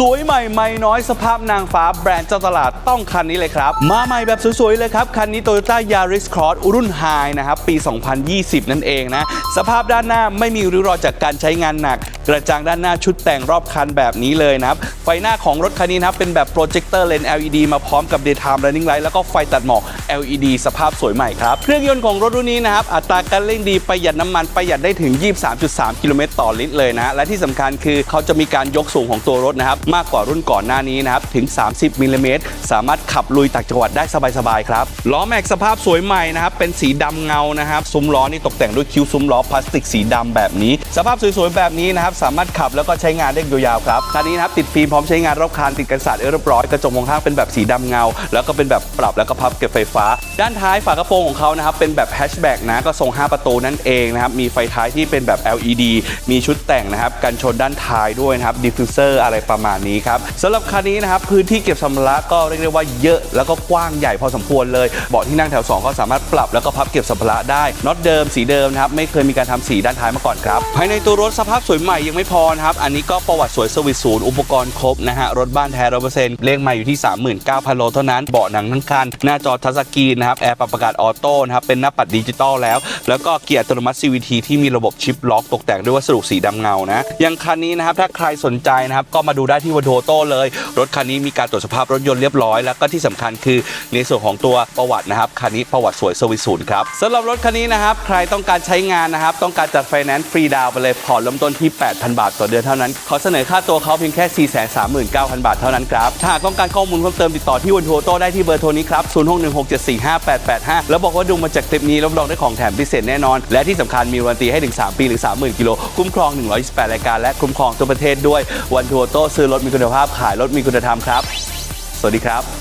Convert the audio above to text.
สวยใหม่ไม่น้อยสภาพนางฟ้าแบรนด์เจ้าตลาดต้องคันนี้เลยครับ มาใหม่แบบสวยๆเลยครับ คันนี้ Toyota Yaris Cross รุ่น High นะครับ ปี 2020 นั่นเองนะ สภาพด้านหน้าไม่มีริ้วรอยจากการใช้งานหนัก กระจังด้านหน้าชุดแต่งรอบคันแบบนี้เลยนะครับ ไฟหน้าของรถคันนี้นะครับเป็นแบบโปรเจคเตอร์เลนส์ LED มาพร้อมกับ Daytime Running Light แล้วก็ไฟตัดหมอก LED สภาพสวยใหม่ครับ เครื่องยนต์ของรถรุ่นนี้นะครับ อัตราการเร่งดีประหยัดน้ำมันประหยัดได้ถึง 23.3 กิโลเมตรต่อลิตรเลยนะ และที่สำคัญคือเขาจะมีการยกสูงของตัวรถนะครับ มากกว่ารุ่นก่อนหน้านี้นะครับ ถึง 30มิลลิเมตรสามารถขับลุยต่างจังหวัดได้สบายๆครับล้อแม็กสภาพสวยใหม่นะครับเป็นสีดำเงานะครับซุ้มล้อนี่ตกแต่งด้วยคิ้วซุ้มล้อพลาสติกสีดำแบบนี้ สภาพสวยๆแบบนี้นะครับสามารถขับแล้วก็ใช้งานได้ยาวๆครับคันนี้นะครับติดฟิล์มพร้อมใช้งานรอบคันติดกันสาดเรียบร้อยกระจกมองข้างเป็นแบบสีดำเงา แล้วก็เป็นแบบปรับแล้วก็พับเก็บไฟฟ้าด้านท้ายฝากระโปรงของเขานะครับเป็นแบบแฮชแบ็กนะก็ทรง 5 ประตูนั่นเองนะครับมีไฟท้ายที่เป็นแบบ LED มีชุดแต่งนะครับกันชนด้านท้ายด้วยนะครับดิฟฟิวเซอร์อะไรประมาณนี้ครับสำหรับคันนี้นะครับพื้นที่เก็บสัมภาระก็เรียกได้ว่าเยอะแล้วก็กว้างใหญ่พอสมควรเลยเบาะที่นั่งแถว 2 ก็สามารถปรับแล้วก็พับเก็บสัมภาระได้น็อตเดิมสีเดิมนะครับไม่เคยมีการทำสีด้านท้ายมาก่อนครับภายในตัวรถสภาพสวยใหม่ยังไม่พอนะครับอันนี้ก็ประวัติสวยสวิสศูนย์อุปกรณ์ครบนะฮะรถบ้านแท้ร้อยเปอร์เซ็นต์เลขใหม่อยู่ที่ 39,000โลเท่านั้นเบาะหนังทั้งคันหน้าจอทัชกรีนนะครับแอร์ปรับอากาศออโต้นะครับเป็นหน้าปัดดิจิตอลแล้ว แล้วก็เกียร์อัตโนมัติ CVT ที่มีระบบชิปล็อกตกแต่งด้วยวัสดุสีดำเงานะย่างคันนี้นะครับถ้าใครสนใจนะครับก็มาดูได้ที่วันโทโต้เลย รถคันนี้มีการตรวจสภาพรถยนต์เรียบร้อย แล้วก็ที่สำคัญคือในส่วนของตัวประวัตินะครับคันนี้ประวัติสวยสวิสูนครับสำหรับรถคันนี้นะครับใครต้องการใช้งานนะครับต้องการจัดไฟแนนซ์ฟรีดาวไปเลยผ่อนเริ่มต้นที่ 8,000 บาทต่อเดือนเท่านั้นขอเสนอค่าตัวเขาเพียงแค่ 439,000 บาทเท่านั้นครับถ้าหากต้องการข้อมูลเพิ่มเติมติดต่อที่วันโทโต้ได้ที่เบอร์โทรนี้ครับ0616745885 แล้วบอกว่าดูมาจากคลิปนี้รับรองได้ของแถมพิเศษแน่นอน และที่สำคัญมีวารันตีให้ถึง 3 ปีหรือ30,000 กิโล คุ้มครอง 128 รายการและคุ้มครองทั่วประเทศด้วย วันทัวโต้ซื้อรถมีคุณภาพขายรถมีคุณธรรมครับ สวัสดีครับ